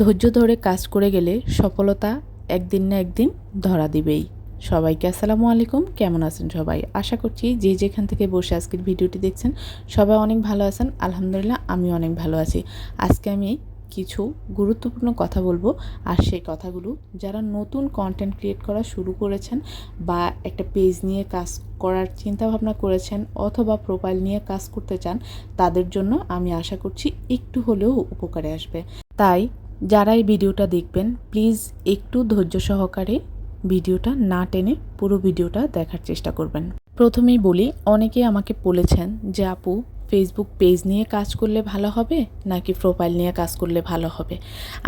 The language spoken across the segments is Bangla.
ধৈর্য ধরে কাজ করে গেলে সফলতা একদিন না একদিন ধরা দিবেই। সবাইকে আসসালামু আলাইকুম, কেমন আছেন সবাই? আশা করছি যে যেখান থেকে বসে আজকের ভিডিওটি দেখছেন, সবাই অনেক ভালো আছেন। আলহামদুলিল্লাহ আমি অনেক ভালো আছি। আজকে আমি কিছু গুরুত্বপূর্ণ কথা বলব, আর সেই কথাগুলো যারা নতুন কন্টেন্ট ক্রিয়েট করা শুরু করেছেন বা একটা পেজ নিয়ে কাজ করার চিন্তা ভাবনা করেছেন অথবা প্রোফাইল নিয়ে কাজ করতে চান, তাদের জন্য আমি আশা করছি একটু হলেও উপকারে আসবে। তাই যারা এই ভিডিওটা দেখবেন প্লিজ একটু ধৈর্য সহকারে ভিডিওটা না টেনে পুরো ভিডিওটা দেখার চেষ্টা করবেন। প্রথমেই বলি, অনেকে আমাকে বলেছেন যে, আপু ফেসবুক পেজ নিয়ে কাজ করলে ভালো হবে নাকি প্রোফাইল নিয়ে কাজ করলে ভালো হবে?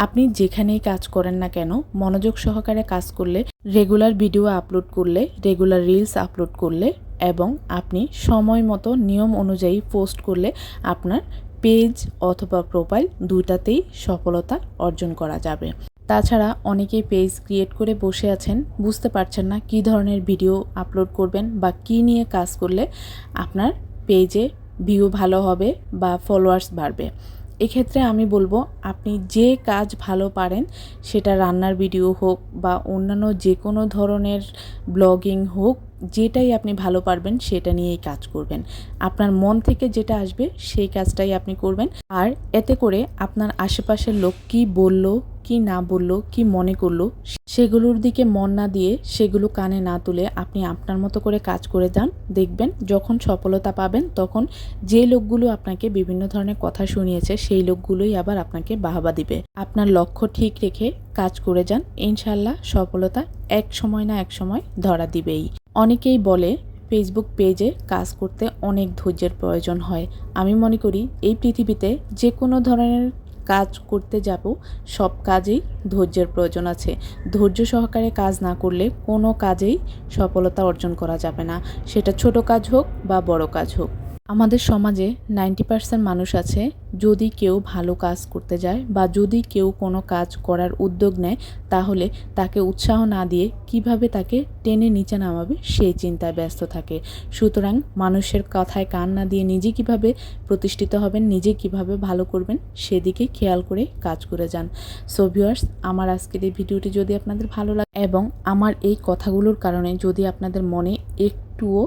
আপনি যেখানেই কাজ করেন না কেন, মনোযোগ সহকারে কাজ করলে রেগুলার ভিডিও আপলোড করলে রেগুলার রিলস আপলোড করলে এবং আপনি সময় মতো নিয়ম অনুযায়ী পোস্ট করলে আপনার পেজ অথবা প্রোফাইল দুইটাতেই সফলতা অর্জন করা যাবে। তাছাড়া অনেকেই পেজ ক্রিয়েট করে বসে আছেন, বুঝতে পারছেন না কি ধরনের ভিডিও আপলোড করবেন বা কি নিয়ে কাজ করলে আপনার পেজে ভিউ ভালো হবে বা ফলোয়ার্স বাড়বে। এক্ষেত্রে আমি বলব, আপনি যে কাজ ভালো পারেন, সেটা রান্নার ভিডিও হোক বা অন্যান্য যে কোনো ধরনের ব্লগিং হোক, যেটাই আপনি ভালো পারবেন, সেটা নিয়েই কাজ করবেন। আপনার মন থেকে যেটা আসবে, সেই কাজটাই আপনি করবেন। আর এতে করে আপনার আশেপাশের লোক কী বলল কি না বলল, কি মনে করল, সেগুলোর দিকে মন না দিয়ে সেগুলো কানে না তুলে আপনি আপনার মতো করে কাজ করে যান, দেখবেন যখন সফলতা পাবেন তখন যে লোকগুলো আপনাকে বিভিন্ন ধরনের কথা শুনিয়েছে সেই লোকগুলোই আবার আপনাকে বাহবা দিবে। আপনার লক্ষ্য ঠিক রেখে কাজ করে যান ইনশাল্লাহ সফলতা এক সময় না এক সময় ধরা দিবেই। অনেকেই বলে, ফেসবুক পেজে কাজ করতে অনেক ধৈর্যের প্রয়োজন হয়। আমি মনে করি, এই পৃথিবীতে যে কোনো ধরনের কাজ করতে যাব, সব কাজেই ধৈর্যের প্রয়োজন আছে। ধৈর্য সহকারে কাজ না করলে কোনো কাজেই সফলতা অর্জন করা যাবে না। সেটা ছোট কাজ হোক বা বড় কাজ হোক। আমাদের সমাজে নাইনটি পার্সেন্ট মানুষ আছে যদি কেউ ভালো কাজ করতে যায় বা যদি কেউ কোনো কাজ করার উদ্যোগ নেয়, তাহলে তাকে উৎসাহ না দিয়ে কীভাবে তাকে টেনে নিচে নামাবে সেই চিন্তায় ব্যস্ত থাকে। সুতরাং মানুষের কথায় কান না দিয়ে নিজে কীভাবে প্রতিষ্ঠিত হবেন, নিজে কীভাবে ভালো করবেন, সেদিকে খেয়াল করে কাজ করে যান। সো ভিউয়ার্স, আমার আজকের এই ভিডিওটি যদি আপনাদের ভালো লাগে এবং আমার এই কথাগুলোর কারণে যদি আপনাদের মনে একটুও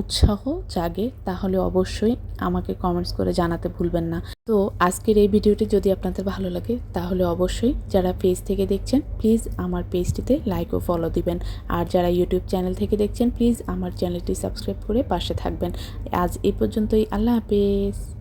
উৎসাহ জাগে, তাহলে অবশ্যই আমাকে কমেন্টস করে জানাতে ভুলবেন না। তো আজকের এই ভিডিওটি যদি আপনাদের ভালো লাগে, তাহলে অবশ্যই যারা পেজ থেকে দেখছেন প্লিজ আমার পেজটিতে লাইক ও ফলো দিবেন। আর যারা ইউটিউব চ্যানেল থেকে দেখছেন প্লিজ আমার চ্যানেলটি সাবস্ক্রাইব করে পাশে থাকবেন। আজ এই পর্যন্তই, আল্লাহ হাফেজ।